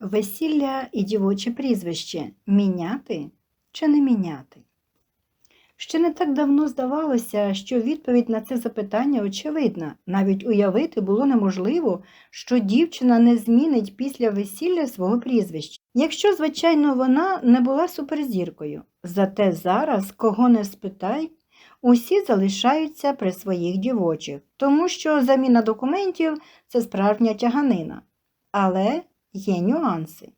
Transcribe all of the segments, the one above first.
Весілля і дівоче прізвище міняти чи не міняти? Ще не так давно здавалося, що відповідь на це запитання очевидна. Навіть уявити було неможливо, що дівчина не змінить після весілля свого прізвища, якщо, звичайно, вона не була суперзіркою. Зате зараз, кого не спитай, усі залишаються при своїх дівочих, тому що заміна документів це справжня тяганина. Але є нюанси.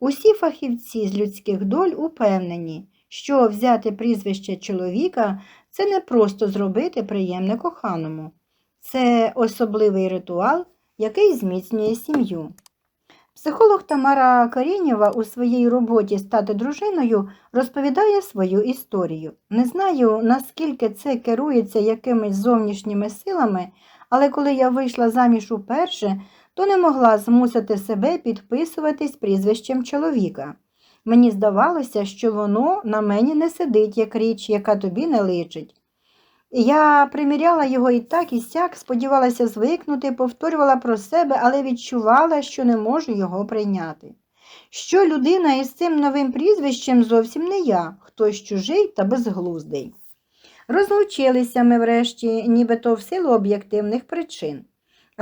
Усі фахівці з людських доль упевнені, що взяти прізвище чоловіка це не просто зробити приємне коханому, це особливий ритуал, який зміцнює сім'ю. Психолог Тамара Карєнєва у своїй роботі Стати дружиною розповідає свою історію. Не знаю, наскільки це керується якимись зовнішніми силами, але коли я вийшла заміж уперше, то не могла змусити себе підписуватись прізвищем чоловіка. Мені здавалося, що воно на мені не сидить як річ, яка тобі не личить. Я приміряла його і так, і сяк, сподівалася звикнути, повторювала про себе, але відчувала, що не можу його прийняти. Що людина із цим новим прізвищем зовсім не я, хтось чужий та безглуздий. Розлучилися ми врешті, нібито в силу об'єктивних причин.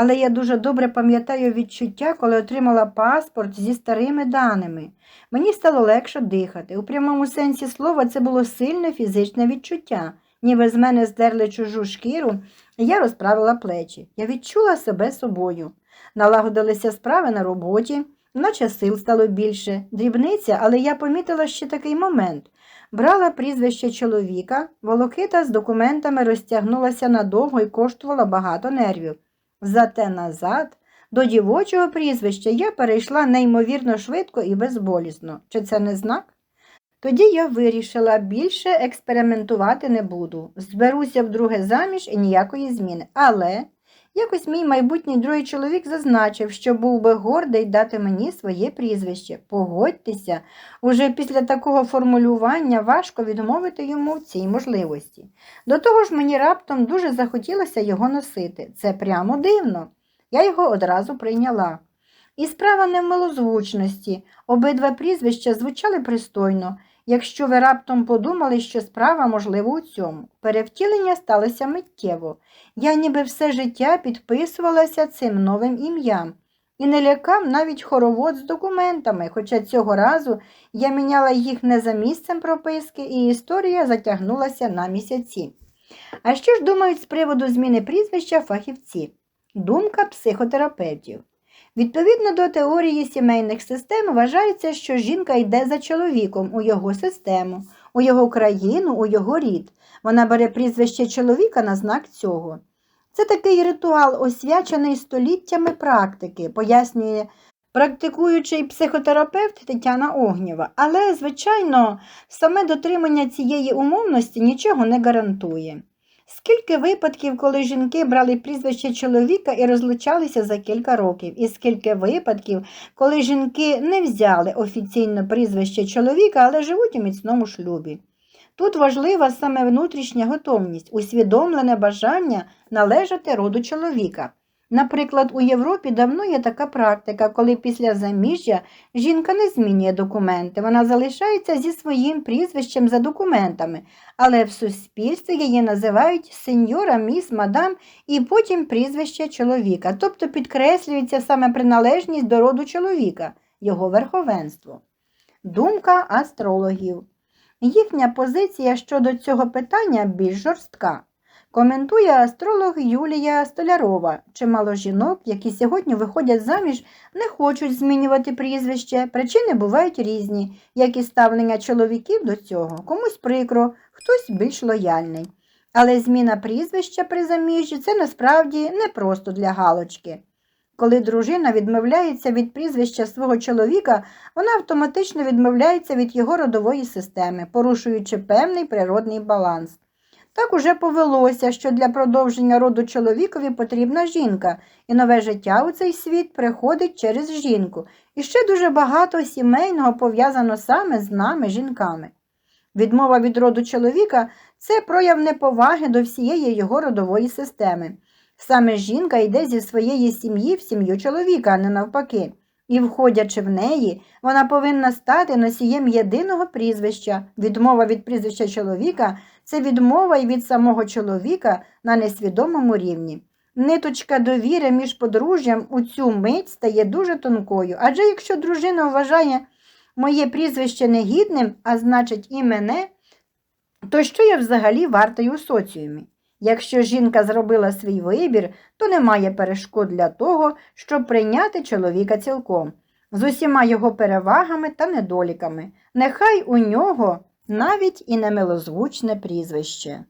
Але я дуже добре пам'ятаю відчуття, коли отримала паспорт зі старими даними. Мені стало легше дихати. У прямому сенсі слова це було сильне фізичне відчуття, ніби з мене здерли чужу шкіру, я розправила плечі. Я відчула себе собою. Налагодилися справи на роботі, наче сил стало більше, дрібниця, але я помітила ще такий момент. Брала прізвище чоловіка, волокита з документами розтягнулася надовго і коштувала багато нервів. Зате назад, до дівочого прізвища, я перейшла неймовірно швидко і безболісно. Чи це не знак? Тоді я вирішила, більше експериментувати не буду. Зберуся вдруге заміж і ніякої зміни. Але якось мій майбутній другий чоловік зазначив, що був би гордий дати мені своє прізвище. Погодьтеся, уже після такого формулювання важко відмовити йому в цій можливості. До того ж, мені раптом дуже захотілося його носити. Це прямо дивно. Я його одразу прийняла. І справа не в милозвучності. Обидва прізвища звучали пристойно, якщо ви раптом подумали, що справа можливо у цьому. Перевтілення сталося миттєво. Я ніби все життя підписувалася цим новим ім'ям. І не лякав навіть хоровод з документами, хоча цього разу я міняла їх не за місцем прописки, і історія затягнулася на місяці. А що ж думають з приводу зміни прізвища фахівці? Думка психотерапевтів. Відповідно до теорії сімейних систем, вважається, що жінка йде за чоловіком у його систему, у його країну, у його рід. Вона бере прізвище чоловіка на знак цього. Це такий ритуал, освячений століттями практики, пояснює практикуючий психотерапевт Тетяна Огнєва. Але, звичайно, саме дотримання цієї умовності нічого не гарантує. Скільки випадків, коли жінки брали прізвище чоловіка і розлучалися за кілька років, і скільки випадків, коли жінки не взяли офіційно прізвище чоловіка, але живуть у міцному шлюбі. Тут важлива саме внутрішня готовність, усвідомлене бажання належати роду чоловіка. Наприклад, у Європі давно є така практика, коли після заміжжя жінка не змінює документи, вона залишається зі своїм прізвищем за документами, але в суспільстві її називають сеньора, міс, мадам і потім прізвище чоловіка, тобто підкреслюється саме приналежність до роду чоловіка, його верховенство. Думка астрологів. Їхня позиція щодо цього питання більш жорстка. Коментує астролог Юлія Столярова. Чимало жінок, які сьогодні виходять заміж, не хочуть змінювати прізвище. Причини бувають різні, як і ставлення чоловіків до цього. Комусь прикро, хтось більш лояльний. Але зміна прізвища при заміжжі це насправді не просто для галочки. Коли дружина відмовляється від прізвища свого чоловіка, вона автоматично відмовляється від його родової системи, порушуючи певний природний баланс. Так уже повелося, що для продовження роду чоловікові потрібна жінка, і нове життя у цей світ приходить через жінку. І ще дуже багато сімейного пов'язано саме з нами, жінками. Відмова від роду чоловіка це прояв неповаги до всієї його родової системи. Саме жінка йде зі своєї сім'ї в сім'ю чоловіка, а не навпаки. І, входячи в неї, вона повинна стати носієм єдиного прізвища. Відмова від прізвища чоловіка це відмова і від самого чоловіка на несвідомому рівні. Ниточка довіри між подружжям у цю мить стає дуже тонкою, адже якщо дружина вважає моє прізвище негідним, а значить і мене, то що я взагалі вартою у соціумі? Якщо жінка зробила свій вибір, то немає перешкод для того, щоб прийняти чоловіка цілком, з усіма його перевагами та недоліками. Нехай у нього навіть і немилозвучне прізвище.